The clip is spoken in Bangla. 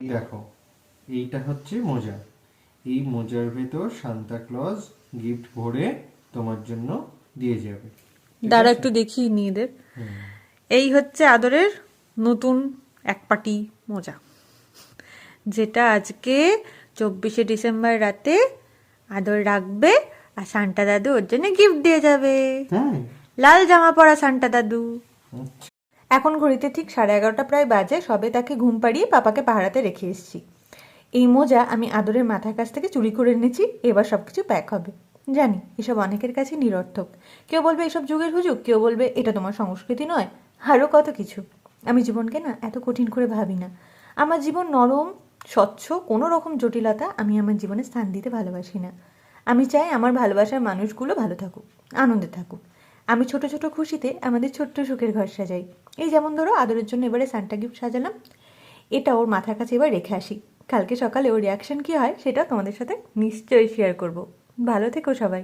দেখো এইটা হচ্ছে মোজা। এই মোজার ভেতর সান্তা ক্লজ গিফট ভরে তোমার জন্য দিয়ে যাবে। দাঁড়া একটু দেখি নিয়েদের এই হচ্ছে আদরের নতুন এক পাটি মোজা যেটা আজকে চব্বিশে ডিসেম্বর রাতে আদর রাখবে আর সান্টা দাদু ওর জন্য গিফট দিয়ে যাবে। লাল জামা পরা সান্টা দাদু। এখন ঘড়িতে ঠিক সাড়ে এগারোটা প্রায় বাজে, সবে তাকে ঘুম পাড়িয়ে পাপাকে পাহারাতে রেখে এসেছি। এই মোজা আমি আদরের মাথার কাছ থেকে চুরি করে এনেছি, এবার সব কিছু প্যাক হবে। জানি, এসব অনেকের কাছে নিরর্থক। কেউ বলবে এসব যুগের হুজুগ, কেউ বলবে এটা তোমার সংস্কৃতি নয় আরও কত কিছু। আমি জীবনকে না এত কঠিন করে ভাবি না। আমার জীবন নরম, স্বচ্ছ, কোনো রকম জটিলতা আমি আমার জীবনে স্থান দিতে ভালোবাসি না। আমি চাই আমার ভালোবাসার মানুষগুলো ভালো থাকুক, আনন্দে থাকুক। আমি ছোট ছোট খুশিতে আমাদের ছোট্ট সুখের ঘর সাজাই। এই যেমন ধরো আদরের জন্য এবারে সান্টা গিফট সাজালাম। এটা ওর মাথার কাছে এবার রেখে আসি। কালকে সকালে ওর রিয়াকশন কী হয় সেটা তোমাদের সাথে নিশ্চয়ই শেয়ার করব। ভালো থেকো সবাই।